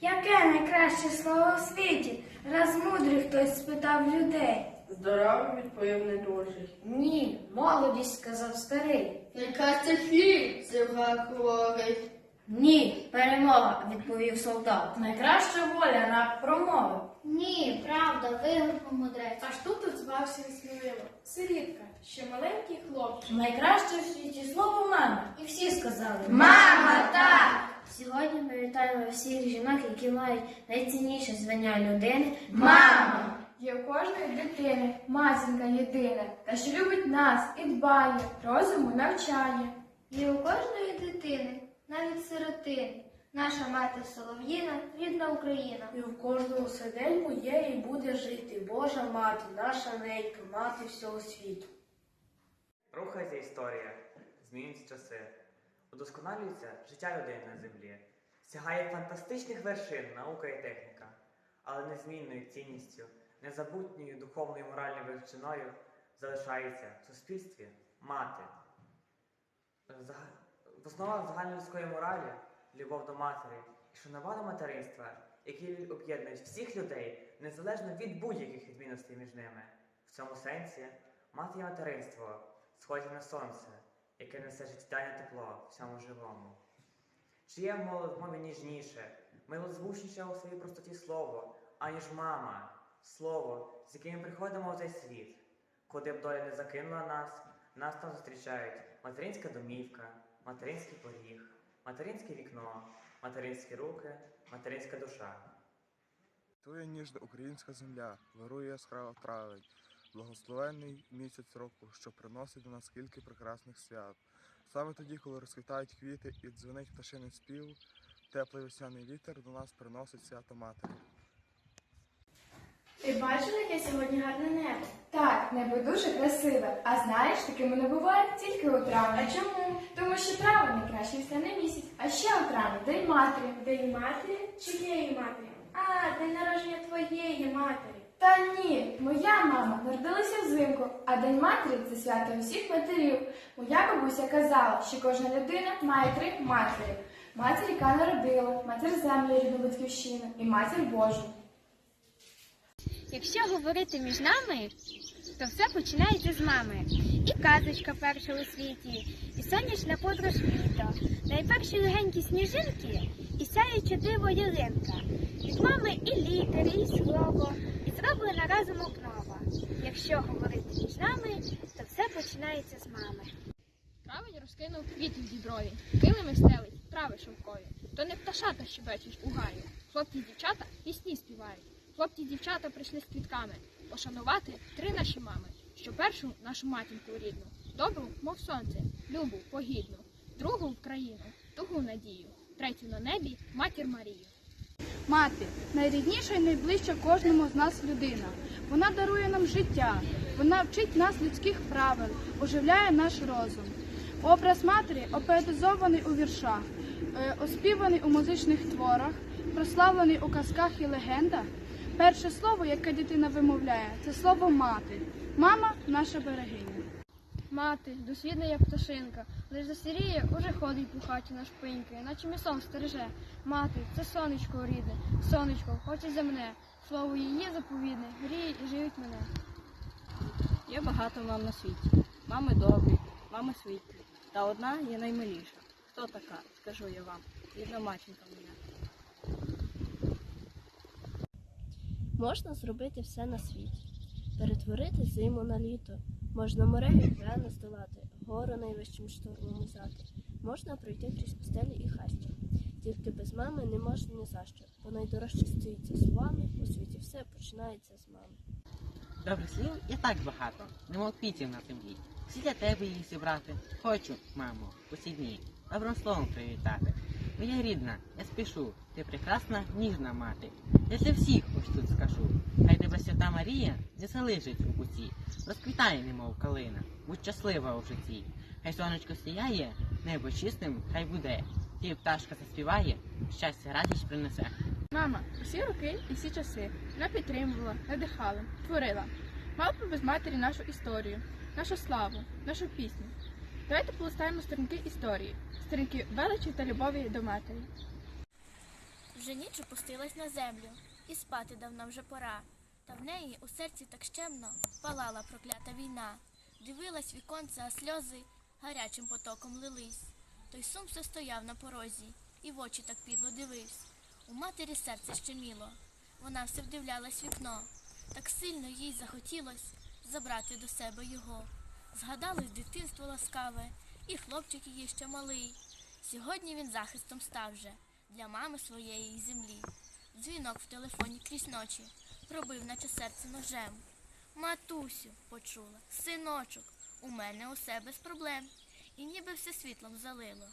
Яке найкраще слово у світі? Раз мудрий хтось спитав людей. Здоровий відповів недужий. Ні, молодість сказав старий. Найкраще хліб, зівгав хворий. Ні, перемога, відповів солдат. Найкраща воля раб промовив. Ні, правда, вигукнув мудрець. Аж тут озвався несміливо. Сирітка, ще маленький хлопчик. Найкраще в світі слово мама. І всі сказали Мама, так! Сьогодні ми вітаємо всіх жінок, які мають найцінніше звання людини. Мама! Є у кожної дитини матінка єдина, та що любить нас і дбає, розуму навчає. Є у кожної дитини, навіть сиротини, наша мати Солов'їна, рідна Україна. І в кожному седельку є і буде жити Божа мати, наша ненька, мати всього світу. Рухається історія, змінюються часи, удосконалюється життя людей на землі, сягає фантастичних вершин наука і техніка, але незмінною цінністю, незабутньою духовною і моральною величиною залишається в суспільстві мати. В основах загальнолюдської моралі любов до матері і шанування материнства, які об'єднують всіх людей незалежно від будь-яких відмінностей між ними. В цьому сенсі мати і материнство схожі на сонце, яке несе життєдайне тепло всьому живому. Чи є в мові ніжніше, милозвучніше у своїй простоті слово, аніж мама, слово, з яким ми приходимо у цей світ. Куди б доля не закинула нас, нас там зустрічають материнська домівка, материнський поріг, материнське вікно, материнські руки, материнська душа. Тує ніжна українська земля, вирує яскрава травень, благословенний місяць року, що приносить до нас скільки прекрасних свят. Саме тоді, коли розквітають квіти і дзвенить пташиний спів, теплий весняний вітер до нас приносить свято матері. Ти бачила, яке сьогодні гарне небо? Так, небо дуже красиве. А знаєш, таким воно буває тільки у травні. А чому? Тому що травень найкращий весняний місяць. А ще у травні День матері. День матері? Чиєї матері? А, день народження твоєї матері. Та ні, моя мама народилася взимку, а День матері це свято усіх матерів. Моя бабуся казала, що кожна людина має три матері. Матір, яка народила, матір землі, рідну батьківщину і матір Божу. Якщо говорити між нами, то все починається з мами. І казочка перша у світі, і сонячна подорож літо, найперші легенькі сніжинки, і сяюча диво ялинка. Від мами і літери, і слово, зроблена разом обнова. Якщо говорити між нами, то все починається з мами. Травень розкинув квіти в діброві, килими стелить, трави шовкові. То не пташата щебечуть у гаї. Хлопці дівчата пісні співають. Хлопці дівчата прийшли з квітками пошанувати три наші мами, що першу нашу матінку рідну, добру, мов сонце, любу, погідну, другу в країну, тугу надію, третю на небі матір Марію. Мати найрідніша і найближча кожному з нас людина. Вона дарує нам життя, вона вчить нас людських правил, оживляє наш розум. Образ матері опоетизований у віршах, е, оспіваний у музичних творах, прославлений у казках і легендах. Перше слово, яке дитина вимовляє, це слово мати. Мама наша берегиня. Мати, дослідна як пташинка, лиш засіріє, уже ходить по хаті на шпиньки, наче місом стереже. Мати, це сонечко рідне, сонечко, хоче земне, слово її заповідне, гріє і живить мене. Є багато мам на світі. Мами добрі, мами світлі. Та одна є наймиліша. Хто така? Скажу я вам. Рідна матінка моя. Можна зробити все на світі, перетворити зиму на літо, можна море і океани здолати, гору найвищим штурмом узяти, можна пройти крізь пустелі і хащі. Тільки без мами не можна ні за що, бо найдорожче стоїть за словами, у світі все починається з мами. Добрих слів є так багато, немов квітів на землі. Всі для тебе їх зібрати. Хочу, мамо, усі дні. Добрим словом привітати. Моя рідна, я спішу, ти прекрасна, ніжна мати. Я для всіх ось тут скажу. Хай тебе свята Марія не залишить у куті. Розквітай, немов калина, будь щаслива у житті. Хай сонечко сіяє, небо чистим, хай буде. Ті пташка заспіває, щастя, радість принесе. Мама, усі роки і всі часи вона підтримувала, надихала, творила. Б без матері нашу історію, нашу славу, нашу пісню. Давайте полистаємо сторінки історії, сторінки величі та любові до матері. Вже ніч опустилась на землю, і спати давно вже пора. Та в неї у серці так щемно палала проклята війна. Дивилась віконце, а сльози гарячим потоком лились. Той сум все стояв на порозі, і в очі так підло дивився. У матері серце щеміло, вона все вдивлялась вікно. Так сильно їй захотілось забрати до себе його. Згадалось дитинство ласкаве, і хлопчик її ще малий. Сьогодні він захистом став вже для мами своєї землі. Дзвінок в телефоні крізь ночі пробив, наче серце ножем. Матусю, почула, синочок, у мене усе без проблем, і ніби все світлом залило.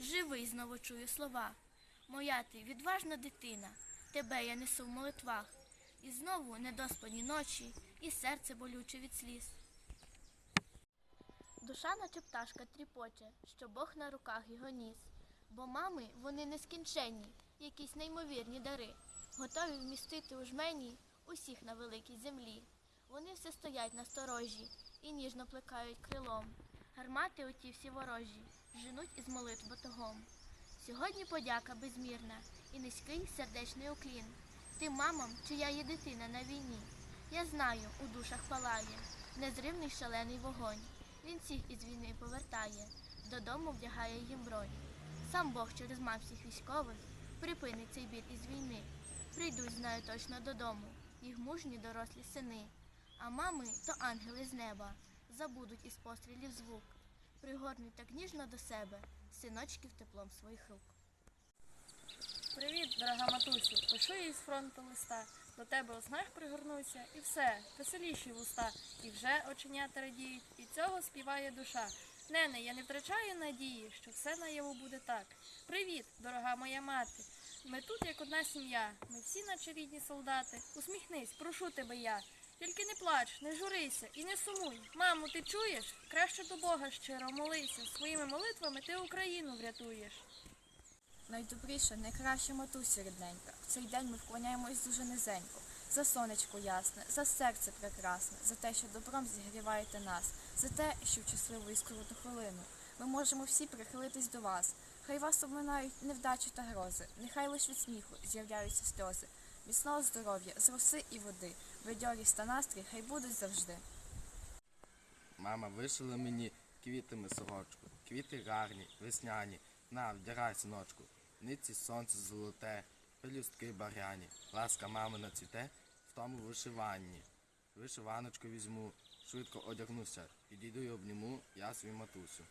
Живий знову чую слова. Моя ти відважна дитина, тебе я несу в молитвах. І знову недоспані ночі, і серце болюче від сліз. Душа, наче пташка, тріпоче, що Бог на руках його ніс. Бо мами вони нескінченні, якісь неймовірні дари, готові вмістити у жмені усіх на великій землі. Вони все стоять на сторожі і ніжно плекають крилом. Гармати оті всі ворожі женуть із молитв батогом. Сьогодні подяка безмірна і низький сердечний уклін. Тим мамам, чия є дитина на війні. Я знаю, у душах палає незримний шалений вогонь. Він всіх із війни повертає, додому вдягає їм бронь. Сам Бог через мам всіх військових припинить цей біль із війни. Прийдуть, знаю точно додому, їх мужні дорослі сини. А мами то ангели з неба забудуть із пострілів звук, пригорнуть так ніжно до себе синочків теплом своїх рук. Привіт, дорога матусю. Пишу їй з фронту листа. До тебе у снах пригорнуся, і все, веселіші вуста, і вже оченята радіють, і цього співає душа. Нене, я не втрачаю надії, що все наяву буде так. Привіт, дорога моя мати. Ми тут як одна сім'я, ми всі наче рідні солдати. Усміхнись, прошу тебе я. Тільки не плач, не журися і не сумуй. Мамо, ти чуєш? Краще до Бога щиро молися. Своїми молитвами ти Україну врятуєш. Найдобріша, найкраща матуся рідненька. В цей день ми вклоняємось дуже низенько. За сонечко ясне, за серце прекрасне, за те, що добром зігріваєте нас, за те, що в щасливу і скороту хвилину ми можемо всі прихилитись до вас. Хай вас обминають невдачі та грози, нехай лиш від сміху з'являються сльози. Міцного здоров'я, з роси і води, бадьорість та настрій хай будуть завжди. Мама вишила мені квітами сорочку. Квіти гарні, весняні. На, вдягай, синочку. Ниці сонце золоте, пелюстки баряні. Ласка мамина цвіте в тому вишиванні. Вишиваночку візьму, швидко одягнуся. Підійду й обніму я свою матусю.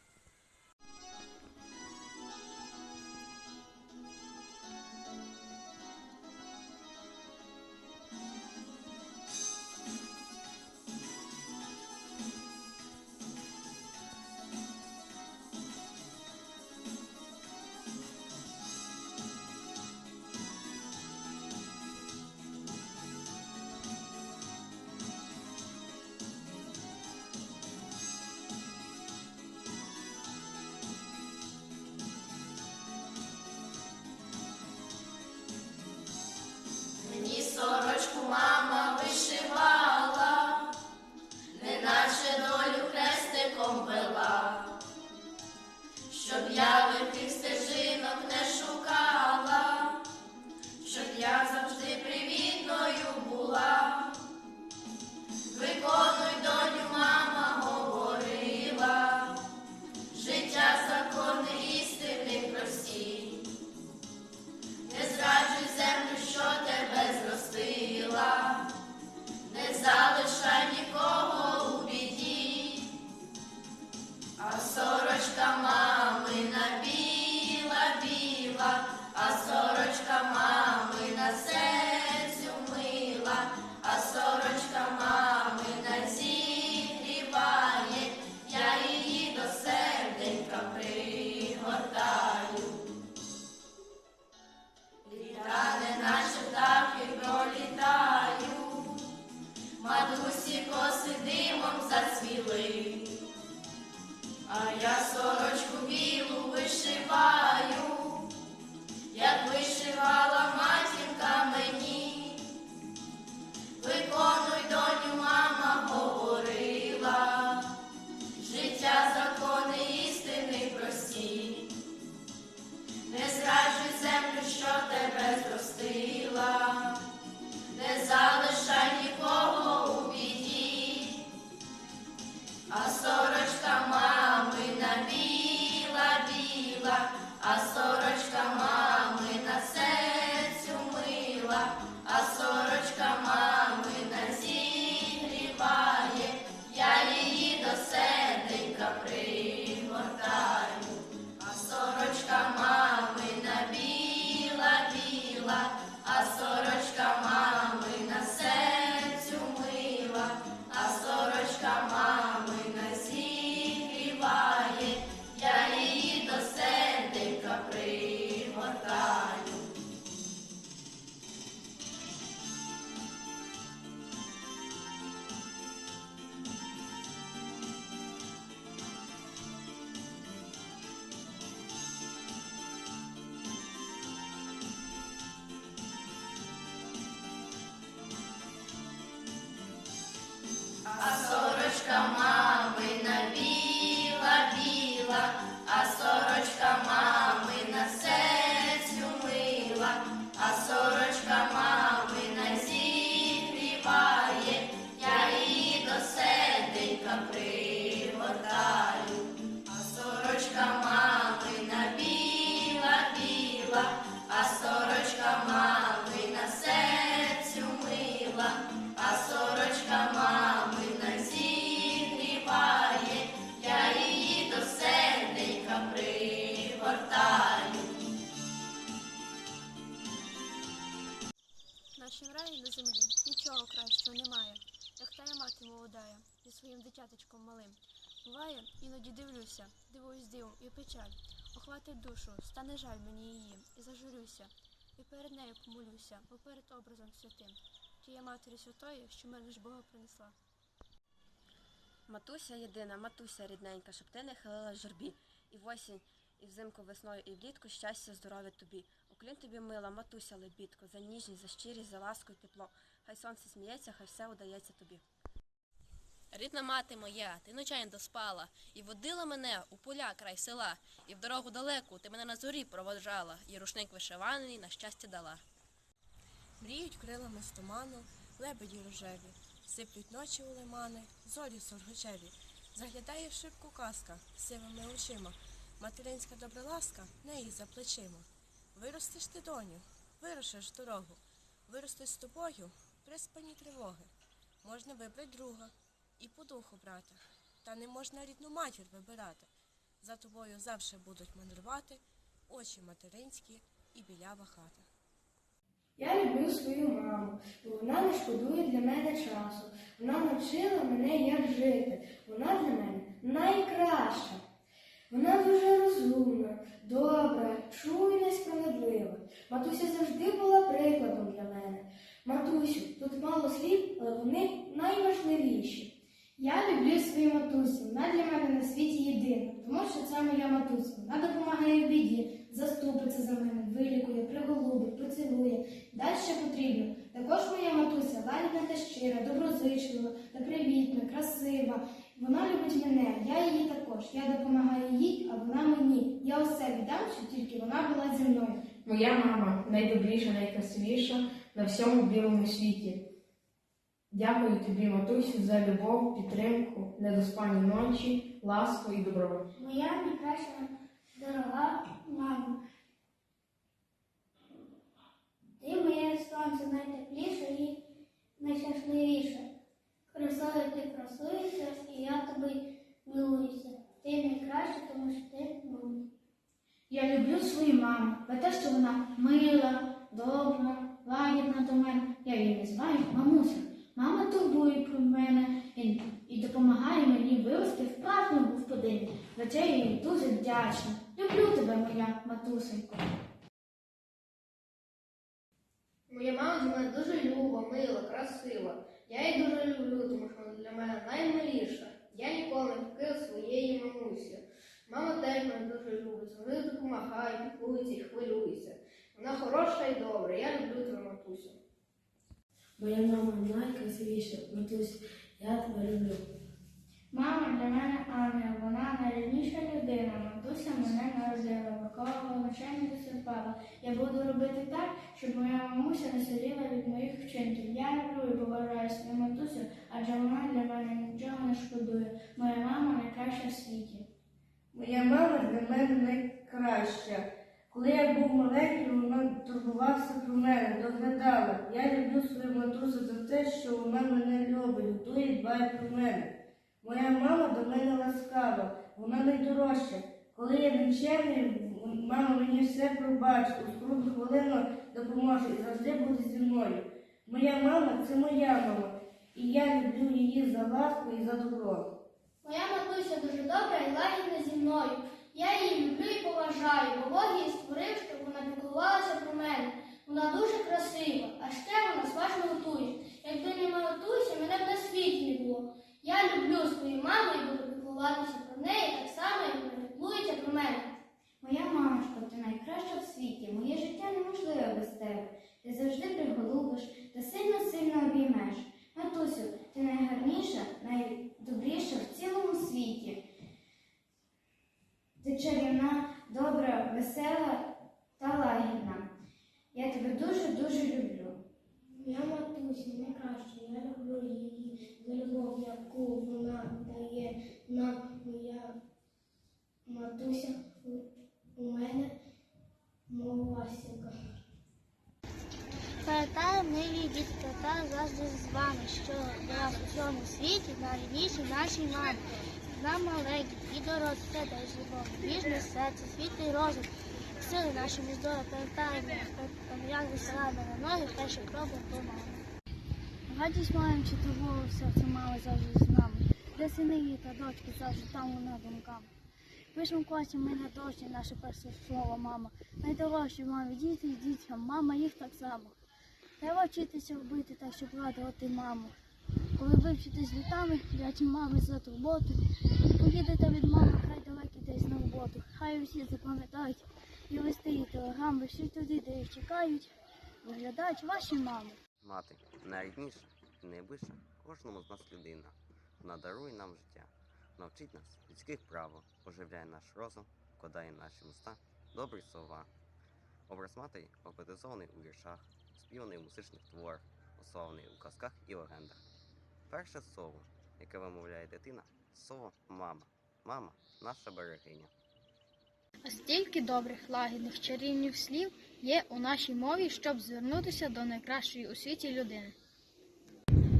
Охватить душу, стане жаль мені її, і зажурюся, і перед нею помолюся, бо перед образом святим, тієї матері святої, що мене ж Бога принесла. Матуся єдина, матуся рідненька, щоб ти не хилила журбі. І в осінь, і взимку весною, і влітку щастя, здоров'я тобі. Уклін тобі мила, матуся лебідко, за ніжність, за щирість, за ласку і тепло. Хай сонце сміється, хай все удається тобі. Рідна мати моя, ти ночей не доспала, і водила мене у поля край села, і в дорогу далеку ти мене на зорі проводжала, і рушник вишиваний на щастя дала. Мріють крилами з туману, лебеді рожеві, сиплють ночі у лимани, зорі сургучеві. Заглядає в шибку казка сивими очима, материнська добра ласка неї за плечима. Виростеш ти, доню, вирушиш дорогу, виростеш з тобою приспані тривоги. Можна вибрати друга і по духу брата, та не можна рідну матір вибирати. За тобою завжди будуть мандрувати очі материнські і білява хата. Я люблю свою маму, бо вона не шкодує для мене часу. Вона навчила мене, як жити. Вона для мене найкраща. Вона дуже розумна, добра, чуйна і справедлива. Матуся завжди була прикладом для мене. Матусю, тут мало слів, але вони найважливіші. Я люблю свою матусю. Вона для мене на світі єдина, тому що це моя матуся. Вона допомагає в біді, заступиться за мене, вилікує, приголубить, поцілує. Далі що потрібно. Також моя матуся лагідна та щира, доброзичлива та привітна, красива. Вона любить мене, я її також. Я допомагаю їй, а вона мені. Я усе віддам, що тільки вона була зі мною. Моя мама найдобріша, найкрасивіша на всьому білому світі. Дякую тобі, матусю, за любов, підтримку, недоспані ночі, ласку і добро. Моя найкраща дорога мама. Ти моє сонце найтепліше і найщасливіше. Красою ти красуєшся, і я тобі милуюся. Ти найкраща, тому що ти мама. Я люблю свою маму за те, що вона мила, добра, лагідна до мене. Я її називаю мамуся. Мама турбує про мене і, допомагає мені вирости в правну господині. За це я їй дуже вдячна. Люблю тебе, моя матусенько. Моя мама для мене дуже люба, мила, красива. Я її дуже люблю, тому що вона для мене наймиліша. Я ніколи не покину своєї мамусі. Мама теж мене дуже любить, завжди допомагає, піклується і хвилюється. Вона хороша і добра. Я люблю твою матусю. Моя мама найкрасивіша, матусь, я тебе люблю. Мама для мене ангел, вона найрідніша людина. Матуся мене народила, виховувала, не досипала. Я буду робити так, щоб моя мамуся не сиділа від моїх вчинків. Я люблю і поважаю свою матусю, адже вона для мене нічого не шкодує. Моя мама найкраща в світі. Моя мама для мене найкраща. Коли я був маленький, вона турбувався про мене, доглядала. Я люблю свою матусю за те, що вона мене любить, готує і дбає про мене. Моя мама до мене ласкава, вона найдорожча. Коли я нечемний, мама мені все пробачить, у скрутну хвилину допоможе і завжди буде зі мною. Моя мама це моя мама, і я люблю її за ласку і за добро. Моя матуся дуже добра і лагідна зі мною. Я її люблю і поважаю, бо Бог її створив, щоб вона піклувалася про мене. Вона дуже красива, а ще вона смачно готує. Якби не матуся, мене б на світі не було. Я люблю свою маму і буду піклуватися про неї так само, як вона піклується про мене. Моя мамочко, ти найкраща в світі. Моє життя неможливе без тебе. Ти завжди приголубиш та сильно-сильно обіймеш. Матусю, ти найгарніша, найдобріша в цілому світі. Ти чарівна, добра, весела та лагідна. Я тебе дуже-дуже люблю. Моя матуся найкраща, я люблю її за любов, яку вона дає нам. Моя матуся у- мене ластівка. Пам'ятаю, милі дітки, та завжди з вами, що у цьому світі найрідніші нашій мамі. Нам маленькі і все дай живого, ніжне серце, світлий розум, сили наші ми здоров'я пам'ятаємо, як висилаємо на ноги, робимо до мами. Радість маємо чи того серце мами завжди з нами, де сини та дочки завжди там небо ногами. Пишемо класі ми на дошці наше перше слово мама. Найдорожчі мамі, діти і дітям, мама їх так само. Треба вчитися робити так, щоб радувати маму. Коли вивчитесь літами, дячі мами за турботу, поїдете від мами, хай далекі десь на роботу. Хай усі запам'ятають і листи, і телеграми, всі туди, де їх чекають, виглядають ваші мами. Мати найрідніша і найближча кожному з нас людина. Вона дарує нам життя, навчить нас людських правил, оживляє наш розум, вкладає наші уста добрі слова. Образ матері обетизований у віршах, співаний у музичних творах, ославлений у казках і легендах. Перше слово, яке вимовляє дитина, слово мама. Мама наша берегиня. А стільки добрих, лагідних, чарівних слів є у нашій мові, щоб звернутися до найкращої у світі людини.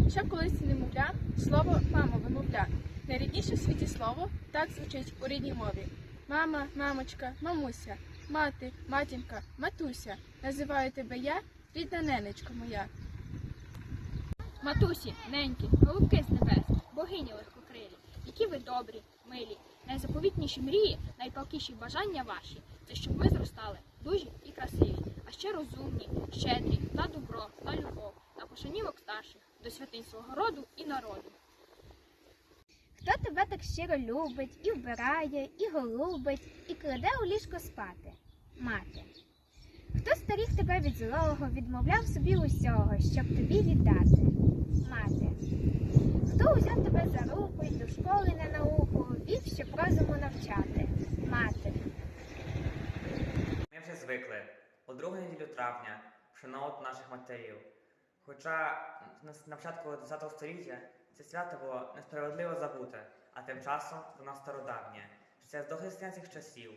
Ще колись немовля слово мама вимовля. Найрідніше в світі слово так звучить у рідній мові. Мама, мамочка, мамуся, мати, матінка, матуся. Називаю тебе я, рідна ненечко моя. Матусі, неньки, голубки з небес, богині легкокрилі, які ви добрі, милі, найзаповітніші мрії, найпалкіші бажання ваші, це щоб ви зростали дужі і красиві, а ще розумні, щедрі, на добро, на любов, на пошанівок старших, до святинь свого роду і народу. Хто тебе так щиро любить, і вбирає, і голубить, і кладе у ліжко спати? Мати. Хто старіх тебе від злого відмовляв собі усього, щоб тобі віддати? Мати. Хто узяв тебе за руку й до школи на науку, вів, щоб розуму навчати? Мати. Ми вже звикли у другу неділю травня вшановувати наших матерів. Хоча на, початку ХХ століття це свято було несправедливо забуте, а тим часом воно стародавнє. Ще з дохристиянських часів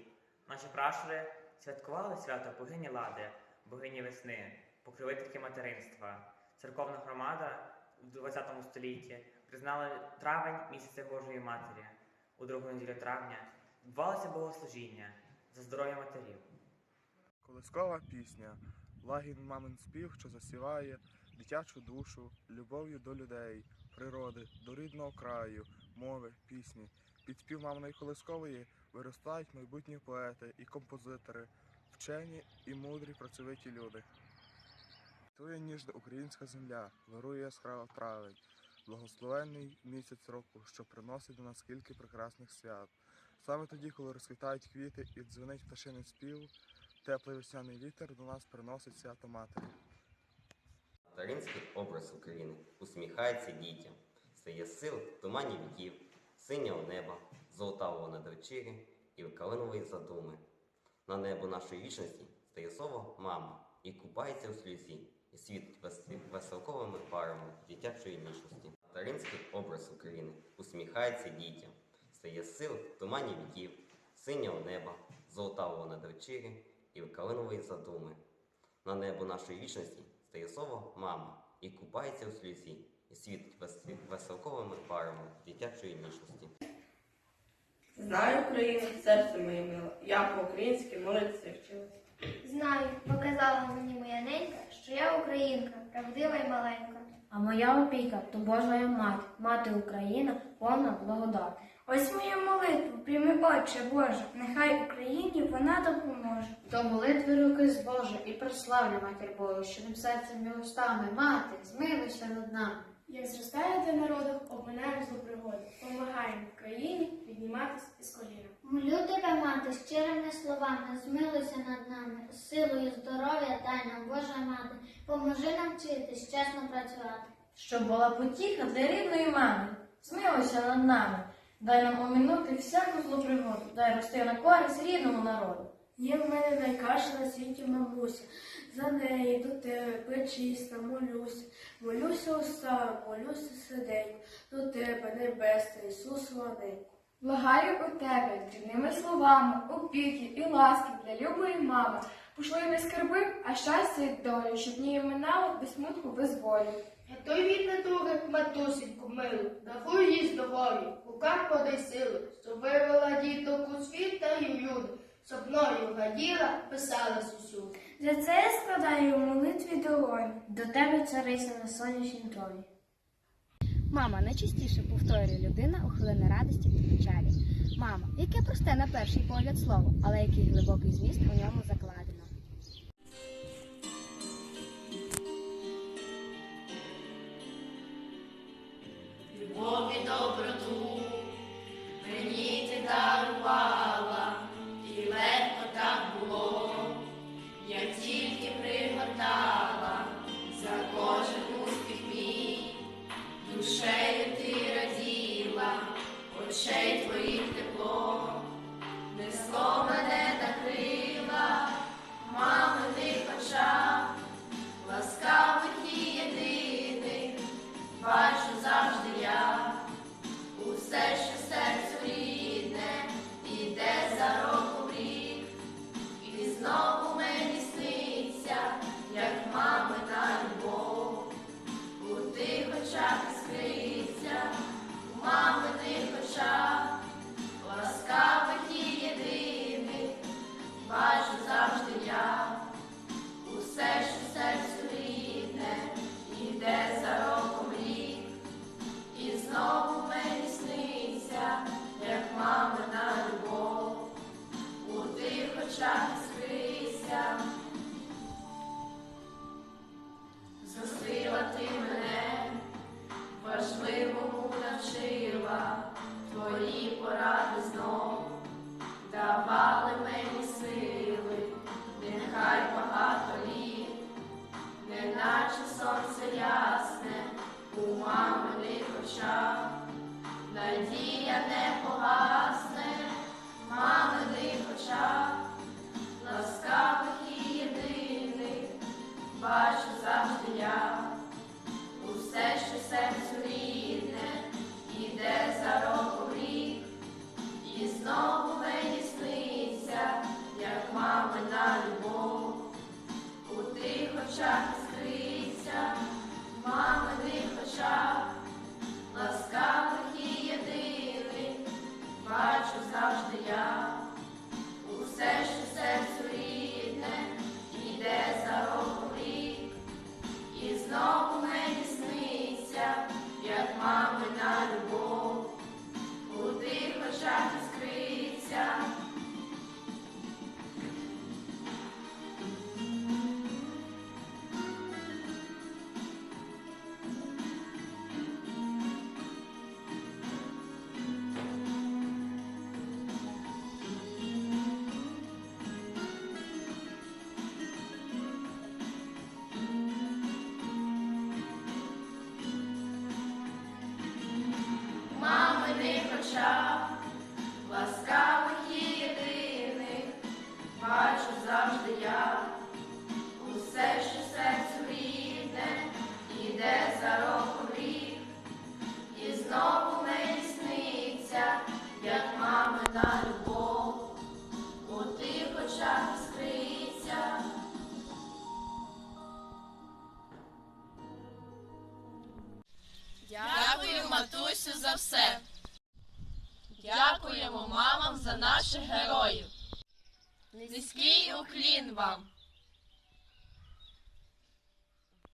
наші пращури святкували свято богині Лади, богині весни, покровительки материнства. Церковна громада в ХХ столітті признала травень місяцем Божої Матері. У другу неділю травня відбувалося богослужіння за здоров'я матерів. Колискова пісня, лагідний мамин спів, що засіває дитячу душу, любов'ю до людей, природи, до рідного краю, мови, пісні. Під спів маминої колискової виростають майбутні поети і композитори, вчені і мудрі працьовиті люди. Тує ніжна українська земля, вирує яскрава травень, благословенний місяць року, що приносить до нас скільки прекрасних свят. Саме тоді, коли розквітають квіти і дзвенить пташиний спів, теплий весняний вітер до нас приносить свято матері. Материнський образ України усміхається дітям, стає сил в тумані віків, синього неба, золота вона дочірі і калинової задуми. На небо нашої вічності стає слово мама і купається у сльозі, і світ веселковими парами дитячої ніжності. Материнський образ України усміхається дітям, стає сил в тумані віків, синього неба, золотавого надвечір'я і калинової задуми. На небо нашої вічності стає слово мама і купається у сльозі, і світить веселковими парами дитячої ніжності. Знаю Україну, серце моє миле, я по-українськи молитися вчилась. Знаю, показала мені моя ненька, що я українка, правдива й маленька. А моя опіка то Божа мать, мати Україна, повна благодати. Ось мою молитву, прийми, Отче Боже, нехай Україні вона допоможе. До молитви руки з Боже і прославлю матір Богу, що ним серцем і устами, мати, змилуйся над нами. Як зростає для народу, обминаємо злу пригоду, помагаємо Україні підніматись із коліна. Молю тебе, мати, щирими словами, змилуйся над нами, силою здоров'я дай нам, Божа мати, поможи нам вчитись, чесно працювати. Щоб була потіха для рідної мами, змилуйся над нами, дай нам оминути всяку злу пригоду, дай рости на користь рідному народу. Є в мене найкраща на світі мамуся, за неї до тебе причиста, молюся, молюся устами, молюся серденько, до тебе, небесна, Ісус Владенько. Благаю у тебе дрібними словами, опіки і ласки для любої мами. Пошли не скарби, а щастя й долю, щоб дні минало без смутку, без болю. Той від натури матусеньку милу, даруй їй здоров'я, руках подай силу, щоб вивела діток у світ та й у люди, щоб мною гаділа, писалась усюди. За це я складаю у молитві долоні. До тебе, цариса на сонячній троні. Мама найчастіше повторює людина у хвилини радості та печалі. Мама, яке просте на перший погляд слово, але який глибокий зміст у ньому закладено. Любов і доброту мені ти дарувала, і легко як тільки пригадала за кожен успіх мій, душею ти раділа, очей твоїх